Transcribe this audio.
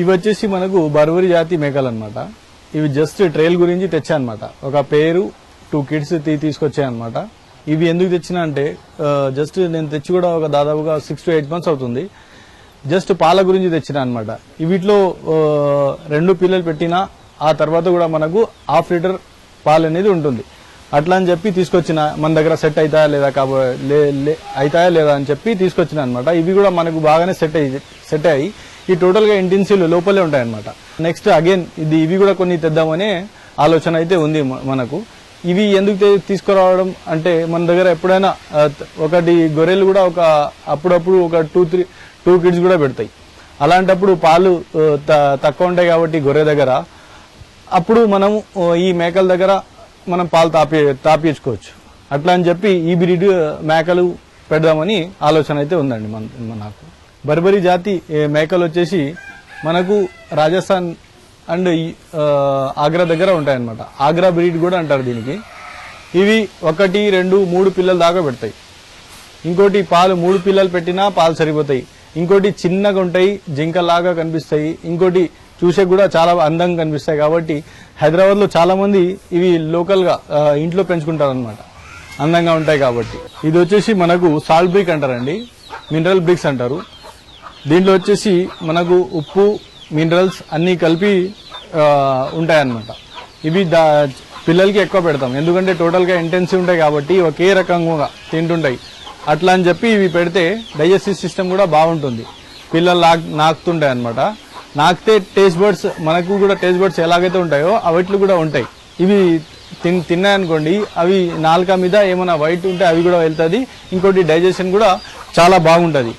ఇవి వచ్చేసి మనకు బర్వరి జాతి మేకలు అనమాట ఇవి జస్ట్ ట్రైల్ గురించి తెచ్చా అనమాట ఒక పేరు టూ కిడ్స్ తీ తీసుకొచ్చాయి అనమాట ఇవి ఎందుకు తెచ్చినా అంటే జస్ట్ నేను తెచ్చి కూడా ఒక దాదాపుగా సిక్స్ టు ఎయిట్ మంత్స్ అవుతుంది. జస్ట్ పాల గురించి తెచ్చిన అనమాట వీటిలో రెండు పిల్లలు పెట్టినా ఆ తర్వాత కూడా మనకు హాఫ్ లీటర్ పాలు అనేది ఉంటుంది. అట్లా అని చెప్పి తీసుకొచ్చిన మన దగ్గర సెట్ అవుతాయా లేదా కాబో లే లే- అవుతాయా లేదా అని చెప్పి తీసుకొచ్చిన అనమాట ఇవి కూడా మనకు బాగానే సెట్ అయ్యి సెట్ అయ్యి ఈ టోటల్గా ఇంటెన్సివ్లు ఇంటెన్సివ్ లోపలే ఉంటాయన్నమాట. నెక్స్ట్ అగైన్ ఇది ఇవి కూడా కొన్ని తెద్దామనే ఆలోచన అయితే ఉంది మనకు. ఇవి ఎందుకు తీసుకురావడం అంటే మన దగ్గర ఎప్పుడైనా ఒకటి గొర్రెలు కూడా ఒక అప్పుడప్పుడు ఒక టూ త్రీ టూ కిడ్స్ కూడా పెడతాయి. అలాంటప్పుడు పాలు త- తక్కువ ఉంటాయి కాబట్టి గొర్రె దగ్గర. అప్పుడు మనం ఈ మేకల దగ్గర మనం పాలు తాపి తాపించుకోవచ్చు అట్లా అని చెప్పి ఈ బ్రీడ్ మేకలు పెడదామని ఆలోచన అయితే ఉందండి మన మన- నాకు. బర్బరీ జాతి మేకలు వచ్చేసి మనకు రాజస్థాన్ అండ్ ఆగ్రా దగ్గర ఉంటాయన్నమాట. ఆగ్రా బ్రీడ్ కూడా అంటారు దీనికి. ఇవి ఒకటి రెండు మూడు పిల్లలు దాకా పెడతాయి. ఇంకోటి పాలు మూడు పిల్లలు పెట్టినా పాలు సరిపోతాయి. ఇంకోటి చిన్నగా ఉంటాయి జింకలాగా కనిపిస్తాయి. ఇంకోటి చూసే కూడా చాలా అందంగా కనిపిస్తాయి కాబట్టి హైదరాబాద్లో చాలా మంది ఇవి లోకల్గా ఇంట్లో పెంచుకుంటారనమాట అందంగా ఉంటాయి కాబట్టి. ఇది వచ్చేసి మనకు సాల్ట్ బ్రిక్ అంటారండి. మినరల్ బ్రిక్స్ అంటారు. దీంట్లో వచ్చేసి మనకు ఉప్పు మినరల్స్ అన్నీ కలిపి ఉంటాయన్నమాట. ఇవి దా పిల్లలకి ఎక్కువ పెడతాం. ఎందుకంటే టోటల్గా ఇంటెన్సివ్ ఉంటాయి కాబట్టి ఒకే రకంగా తింటుంటాయి. అట్లా అని చెప్పి ఇవి పెడితే డైజెస్టివ్ సిస్టమ్ కూడా బాగుంటుంది. పిల్లలు నాకుతుంటాయి అనమాట నాకితే టేస్ట్ బర్డ్స్ మనకు కూడా టేస్ట్ బర్డ్స్ ఎలాగైతే ఉంటాయో అవిట్లు కూడా ఉంటాయి. ఇవి తిన్ తిన్నాయనుకోండి అవి నాలుక మీద ఏమైనా వైట్ ఉంటే అవి కూడా వెళ్తుంది. ఇంకోటి డైజెషన్ కూడా చాలా బాగుంటుంది.